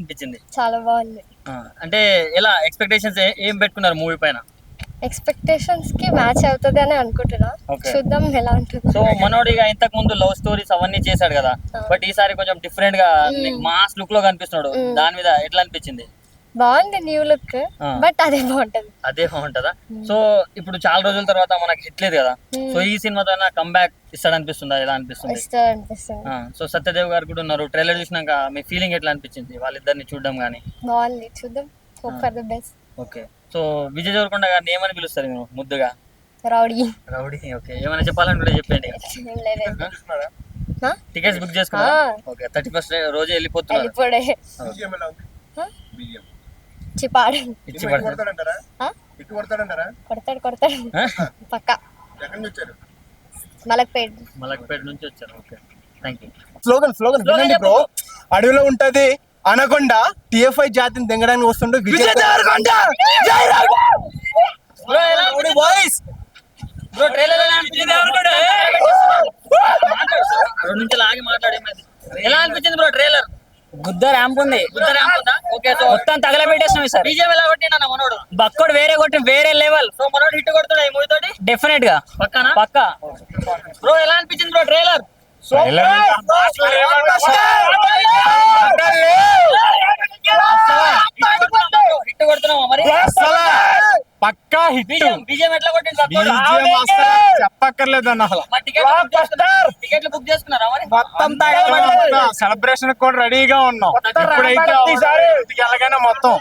అనిపించింది. చాలా బాగుంది. అంటే ఎలా ఎక్స్పెక్టేషన్స్ ఏం పెట్టుకున్నారు మూవీ పైన? ఎక్స్పెక్టేషన్స్కి మ్యాచ్ అవుతుంది అని అనుకుంటున్నా. చూద్దాం ఎలా ఉంటుంది. సో మనోడిగా ఇంతకు ముందు లవ్ స్టోరీస్ అవన్నీ చేశాడు కదా. బట్ ఈసారి కొంచెం డిఫరెంట్గా మాస్ లుక్లో కనిపిస్తున్నాడు. దాని మీద ఎట్లా అనిపించింది? బాగుంది న్యూ లుక్. బట్ అదే బాగుంటది. అదే బాగుంటుందా? సో ఇప్పుడు చాలా రోజుల తర్వాత మనకి హిట్ లేదు కదా? సో ఈ సినిమాతో కంబ్యాక్ ఇస్తాడు అనిపిస్తుందా ఎలా అనిపిస్తుంది? సో సత్యదేవ్ గారు కూడా ఉన్నారు. ట్రైలర్ చూసినాక మీ ఫీలింగ్ ఎట్లా అనిపించింది? వాళ్ళిద్దరిని చూడడం కానీ బాగుంది. చూద్దాం. Hope for the best okay. So Vijay Devarakonda గారిని ఏమని పిలుస్తారు మీరు ముద్దుగా? రౌడీ. Rowdy okay. ఏమైనా చెప్పాలని కూడా చెప్పండి? టికెట్స్ బుక్ చేసుకున్నా. ఓకే థర్టీ ఫస్ట్ రోజు వెళ్ళిపోతున్నారు. ఇచ్చి కొడతాడంటారా? కొడతాడంటారా? కొడతాడు కొడతాడు. పక్క. మలక్పేట్. మలక్పేట నుంచి వచ్చారు. Okay. Thank you slogan slogan వినండి. బ్రో అడవిలో ఉంటది అనకొండ. టిఎఫ్ఐ జాతిని దింగడానికి వస్తుండే విజయ్ దేవరకొండ! బ్రో ఎలా బాయ్స్ బ్రో ట్రైలర్ ఎలా అనిపించింది? రెండు నుంచి ఆగి మాట్లాడే ఎలా అనిపించింది బ్రో ట్రైలర్ గుద్ద ర్యాంప్ ఉంది. గుద్ద ర్యాంప్ ఉందా? మొత్తం తగలబెట్టేసినాం సార్. బీజేపీ ఎలా కొట్టిండు అన్న మనోడు? బక్కోడు వేరే కొట్టి వేరే లెవెల్ సో మనోడు హిట్ కొడుతున్నా ఈ మూవీ తోటి? డెఫినెట్గా. పక్కన? పక్క. బ్రో ఎలా అనిపించింది బ్రో ట్రైలర్ హిట్ పక్కా హిట్. బీజేపీ ఎట్లా? చెప్పక్కర్లేదు అన్న టికెట్లు బుక్ చేసుకున్నారా? మొత్తం సెలబ్రేషన్ కూడా రెడీగా ఉన్నాం. ఇప్పుడైతే ఎలాగైనా మొత్తం.